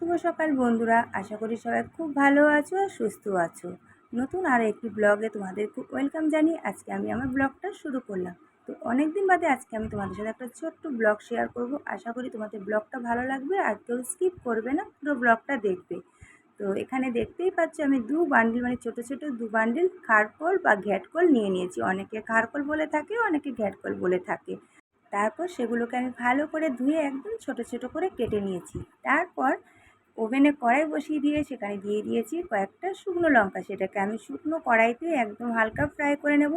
শুভ সকাল বন্ধুরা। আশা করি সবাই খুব ভালো আছো আর সুস্থ আছো। নতুন আর একটি ব্লগে তোমাদের খুব ওয়েলকাম জানিয়ে আজকে আমি আমার ব্লগটা শুরু করলাম। তো অনেক দিন বাদে আজকে আমি তোমাদের সাথে একটা ছোট্ট ব্লগ শেয়ার করব। আশা করি তোমাদের ব্লগটা ভালো লাগবে আর কেউ স্কিপ করবে না, পুরো ব্লগটা দেখবে। তো এখানে দেখতেই পাচ্ছ আমি দু বান্ডিল মানে ছোট ছোট দু বান্ডিল খারকোল বা ঘ্যাটকোল নিয়ে নিয়েছি। অনেকে খারকোল বলে থাকে, অনেকে ঘ্যাটকোল বলে থাকে। তারপর সেগুলোকে আমি ভালো করে ধুয়ে একদম ছোট ছোট করে কেটে নিয়েছি। তারপর ওভেনে কড়াই বসিয়ে দিয়ে সেখানে দিয়ে দিয়েছি কয়েকটা শুকনো লঙ্কা। সেটাকে আমি শুকনো কড়াইতে একদম হালকা ফ্রাই করে নেব।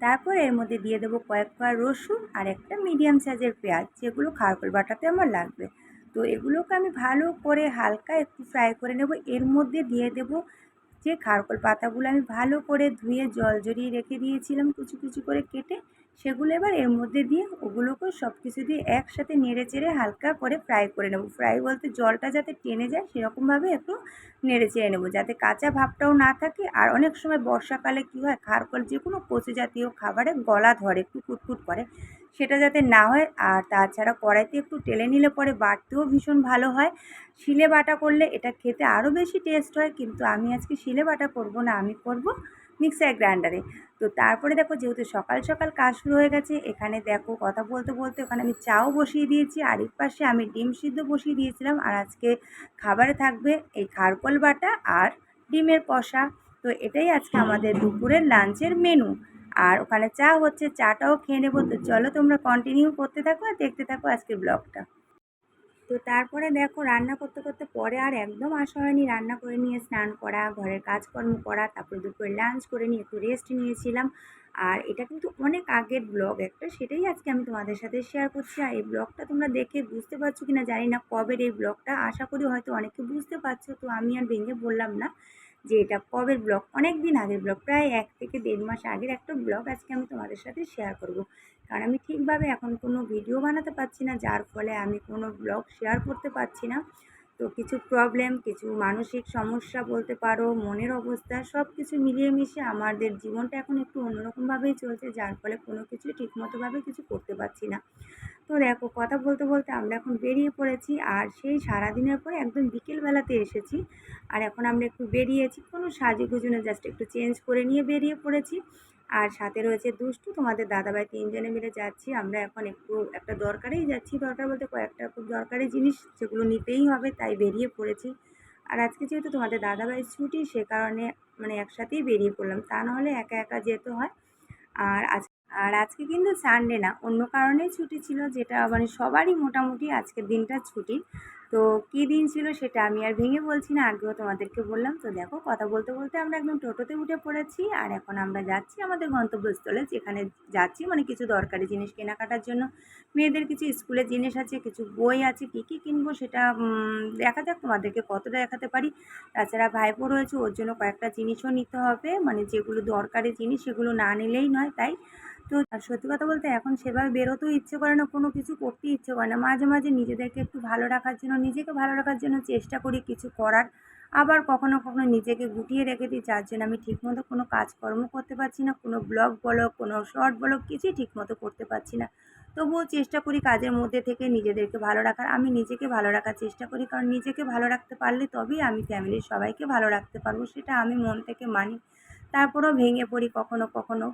তারপর এর মধ্যে দিয়ে দেবো কয়েক কোয়া রসুন আর একটা মিডিয়াম সাইজের পেঁয়াজ, যেগুলো খারকোল বাটাতে আমার লাগবে। তো এগুলোকে আমি ভালো করে হালকা একটু ফ্রাই করে নেব। এর মধ্যে দিয়ে দেব যে খারকোল পাতাগুলো আমি ভালো করে ধুয়ে জল জড়িয়ে রেখে দিয়েছিলাম, কুচি কুচি করে কেটে সেগুলো এবার এর মধ্যে দিয়ে ওগুলোকেও সব কিছু দিয়ে একসাথে নেড়ে চেড়ে হালকা করে ফ্রাই করে নেব। ফ্রাই বলতে জলটা যাতে টেনে যায় সেরকমভাবে একটু নেড়ে চেড়ে নেব যাতে কাঁচা ভাবটাও না থাকে আর অনেক সময় বর্ষাকালে কী হয় খারকল যে কোনো কচু জাতীয় খাবারে গলা ধরে, একটু কুটকুট করে। সেটা যাতে না হয় আর তাছাড়া কড়াইতে একটু টেলে নিলে পরে বাটতেও ভীষণ ভালো হয়। শিলে বাটা করলে এটা খেতে আরও বেশি টেস্ট হয়, কিন্তু আমি আজকে শিলে বাটা করব না, আমি করব মিক্সার গ্রাইন্ডারে। তো তারপরে দেখো যেহেতু সকাল সকাল কাজ শুরু হয়ে গেছে, এখানে দেখো কথা বলতে বলতে ওখানে আমি চাও বসিয়ে দিয়েছি, আর এক পাশে আমি ডিম সিদ্ধ বসিয়ে দিয়েছিলাম, আর আজকে খাবারে থাকবে এই খারকোল বাটা আর ডিমের কষা। তো এটাই আজকে আমাদের দুপুরের লাঞ্চের মেনু। আর ওখানে চা হচ্ছে, চাটাও খেয়ে নেব। তো চলো তোমরা কন্টিনিউ করতে থাকো আর দেখতে থাকো আজকের ব্লগটা। তো তারপরে দেখো রান্না করতে করতে পরে আর একদম আসা হয়নি। রান্না করে নিয়ে স্নান করা, ঘরের কাজকর্ম করা, তারপরে দুপুরে লাঞ্চ করে নিয়ে একটু রেস্ট নিয়েছিলাম। আর এটা কিন্তু অনেক আগের ব্লগ একটা, সেটাই আজকে আমি তোমাদের সাথে শেয়ার করছি। আর এই ব্লগটা তোমরা দেখে বুঝতে পারছ কি না জানি না কবের এই ব্লগটা আশা করি হয়তো অনেকে বুঝতে পারছ, তো আমি আর ভেঙে বললাম না। যে এটা কবের ব্লগ? অনেক দিন আগের ব্লগ, প্রায় এক থেকে দেড় মাস আগের একটা ব্লগ আজকে আমি তোমাদের সাথে শেয়ার করব। কারণ আমি ঠিকভাবে এখন কোনো ভিডিও বানাতে পারছি না, যার ফলে আমি কোনো ব্লগ শেয়ার করতে পারছি না। তো কিছু প্রবলেম কিছু মানসিক সমস্যা বলতে পারো, মনের অবস্থা সব কিছু মিলিয়ে মিশে আমাদের জীবনটা এখন একটু অন্যরকমভাবেই চলছে, যার ফলে কোনো কিছু ঠিকমতোভাবে কিছু করতে পারছি না। তো দেখো, কথা বলতে বলতে আমরা এখন বেরিয়ে পড়েছি আর সেই সারাদিনের পরে একদম বিকেলবেলাতে এসেছি। আর এখন আমরা একটু বেরিয়েছি, কোনো সাজে গুজনে জাস্ট একটু চেঞ্জ করে নিয়ে বেরিয়ে পড়েছি। আর সাথে রয়েছে দুষ্টু, তোমাদের দাদাভাই তিনজনে মিলে যাচ্ছি। আমরা এখন একটু একটা দরকারেই যাচ্ছি, দরকার বলতে কয়েকটা খুব দরকারি জিনিস যেগুলো নিতেই হবে, তাই বেরিয়ে পড়েছি। আর আজকে যেহেতু তোমাদের দাদাভাই ছুটি, সে কারণে মানে একসাথেই বেরিয়ে পড়লাম, তা নাহলে একা একা যেতে হয়। আর আজ আর আজকে কিন্তু সানডে না। অন্য কারণেই ছুটি ছিল যেটা মানে সবারই মোটামুটি আজকের দিনটা ছুটি। তো কী দিন ছিল সেটা আমি আর ভেঙে বলছি না, আগেও তোমাদেরকে বললাম। তো দেখো, কথা বলতে বলতে আমরা একদম টোটোতে উঠে পড়েছি আর এখন আমরা যাচ্ছি আমাদের গন্তব্যস্থলে যেখানে যাচ্ছি মানে কিছু দরকারি জিনিস কেনাকাটার জন্য। মেয়েদের কিছু স্কুলের জিনিস আছে, কিছু বই আছে, কী কী কিনবো সেটা দেখা যাক তোমাদেরকে কতটা দেখাতে পারি। তাছাড়া ভাইপো রয়েছে, ওর জন্য কয়েকটা জিনিসও নিতে হবে। মানে যেগুলো দরকারি জিনিস সেগুলো না নিলেই নয় তাই। তো আর সত্যি কথা বলতে এখন সেভাবে বেরোতেও ইচ্ছে করে না, কোনো কিছু করতে ইচ্ছে করে না। মাঝে মাঝে নিজেদেরকে একটু ভালো রাখার জন্য, নিজেকে ভালো রাখার জন্য চেষ্টা করি কিছু করার। আবার কখনো কখনো নিজেকে গুটিয়ে রেখে দিই, যার জন্য আমি ঠিকমতো কোনো কাজকর্ম করতে পারছি না, কোনো ব্লগ বলো, কোনো শর্ট বলো, কিছুই ঠিকমতো করতে পারছি না। তবুও চেষ্টা করি কাজের মধ্যে থেকে নিজেদেরকে ভালো রাখার। আমি নিজেকে ভালো রাখার চেষ্টা করি, কারণ নিজেকে ভালো রাখতে পারলে তবেই আমি ফ্যামিলির সবাইকে ভালো রাখতে পারব, সেটা আমি মন থেকে মানি। তারপরেও ভেঙে পড়ি কখনো কখনো।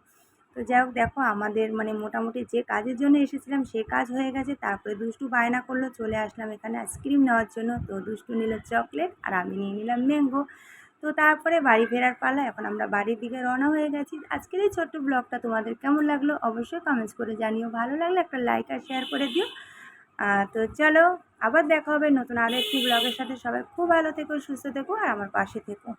তো যাই হোক, দেখো আমাদের মানে মোটামুটি যে কাজের জন্য এসেছিলাম সে কাজ হয়ে গেছে। তারপরে দুষ্টু বায়না করল, চলে আসলাম এখানে আইসক্রিম নেওয়ার জন্য। তো দুষ্টু নিল চকলেট আর আমি নিয়ে নিলাম ম্যাঙ্গো। তো তারপরে বাড়ি ফেরার পালা, এখন আমরা বাড়ির দিকে রওনা হয়ে গেছি। আজকের এই ছোট্ট ব্লগটা তোমাদের কেমন লাগল অবশ্যই কমেন্টস করে জানিও। ভালো লাগলে একটা লাইক আর শেয়ার করে দিও। তো চলো, আবার দেখা হবে নতুন আরও একটি ব্লগের সাথে। সবাই খুব ভালো থেকো, সুস্থ থেকো আর আমার পাশে থেকো।